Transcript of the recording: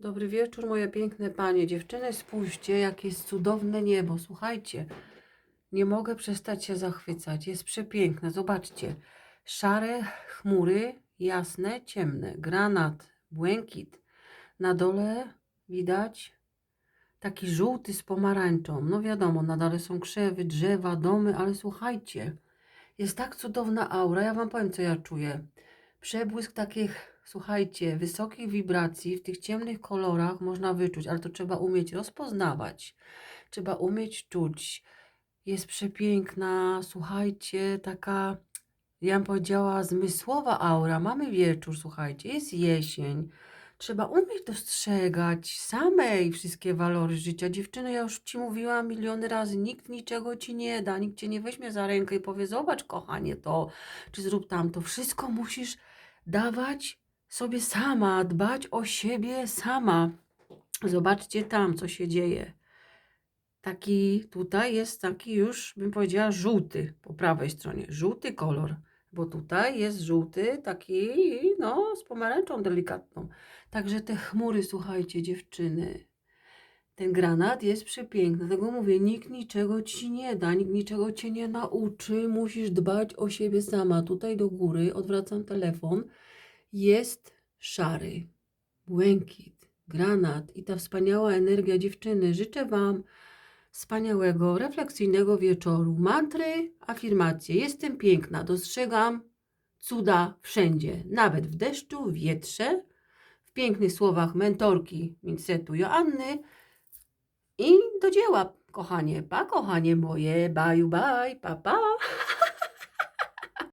Dobry wieczór, moje piękne panie. Dziewczyny, spójrzcie, jakie jest cudowne niebo. Słuchajcie, nie mogę przestać się zachwycać. Jest przepiękne. Zobaczcie. Szare chmury, jasne, ciemne. Granat, błękit. Na dole widać taki żółty z pomarańczą. No wiadomo, na dole są krzewy, drzewa, domy, ale słuchajcie, jest tak cudowna aura. Ja wam powiem, co ja czuję. Przebłysk takich, słuchajcie, wysokich wibracji w tych ciemnych kolorach można wyczuć, ale to trzeba umieć rozpoznawać. Trzeba umieć czuć. Jest przepiękna, słuchajcie, taka, ja bym powiedziała, zmysłowa aura. Mamy wieczór, słuchajcie, jest jesień. Trzeba umieć dostrzegać samej wszystkie walory życia. Dziewczyno, ja już ci mówiłam miliony razy, nikt niczego ci nie da, nikt cię nie weźmie za rękę i powie, zobacz kochanie to, czy zrób tamto. Wszystko musisz dawać sobie sama, dbać o siebie sama. Zobaczcie tam, co się dzieje. Taki tutaj jest taki już, bym powiedziała, żółty po prawej stronie. Żółty kolor, bo tutaj jest żółty, taki, no, z pomarańczą delikatną. Także te chmury, słuchajcie, dziewczyny. Ten granat jest przepiękny, dlatego mówię, nikt niczego ci nie da, nikt niczego cię nie nauczy, musisz dbać o siebie sama. Tutaj do góry, odwracam telefon, jest szary, błękit, granat i ta wspaniała energia dziewczyny. Życzę Wam wspaniałego, refleksyjnego wieczoru. Mantry, afirmacje. Jestem piękna, dostrzegam cuda wszędzie, nawet w deszczu, w wietrze, w pięknych słowach mentorki Mincetu Joanny. I do dzieła, kochanie. Pa, kochanie moje. Baju, baj, pa, pa.